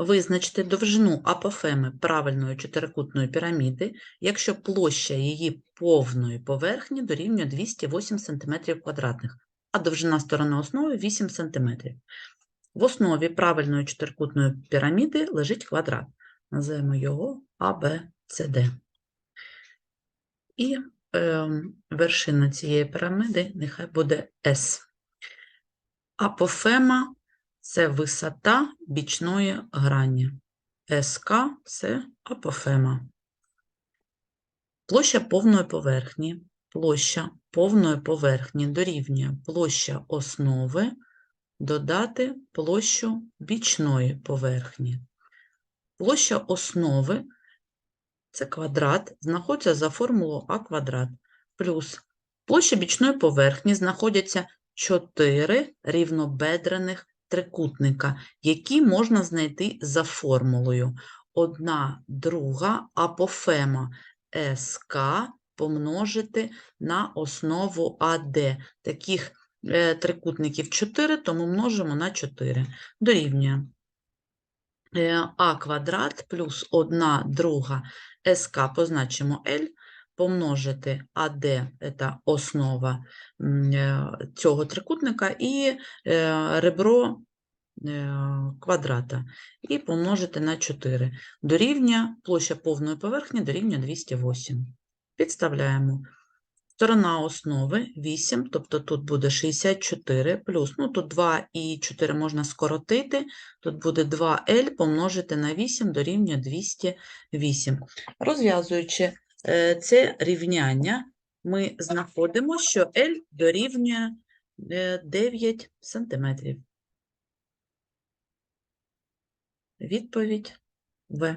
Визначте довжину апофеми правильної чотирикутної піраміди, якщо площа її повної поверхні дорівнює 208 см а довжина сторони основи 8 см. В основі правильної чотирикутної піраміди лежить квадрат. Називаємо його ABCD. І ем, вершина цієї піраміди нехай буде S. Апофема це висота бічної грані. СК це апофема. Площа повної поверхні. Площа повної поверхні дорівнює площа основи додати площу бічної поверхні. Площа основи це квадрат, знаходиться за формулою А квадрат, плюс площа бічної поверхні знаходяться 4 рівнобедрених трикутника, які можна знайти за формулою. Одна друга апофема СК помножити на основу АД. Таких е, трикутників 4, тому множимо на 4. Дорівнює е, А квадрат плюс 1 друга СК позначимо L, помножити АД – це основа е, цього трикутника, і ребро квадрата, і помножити на 4. Дорівнює площа повної поверхні дорівнює 208. Підставляємо. Сторона основи 8, тобто тут буде 64 плюс, ну тут 2 і 4 можна скоротити, тут буде 2L помножити на 8 дорівнює 208. Розв'язуючи е, це рівняння, ми знаходимо, що L дорівнює е, 9 см. Відповідь В.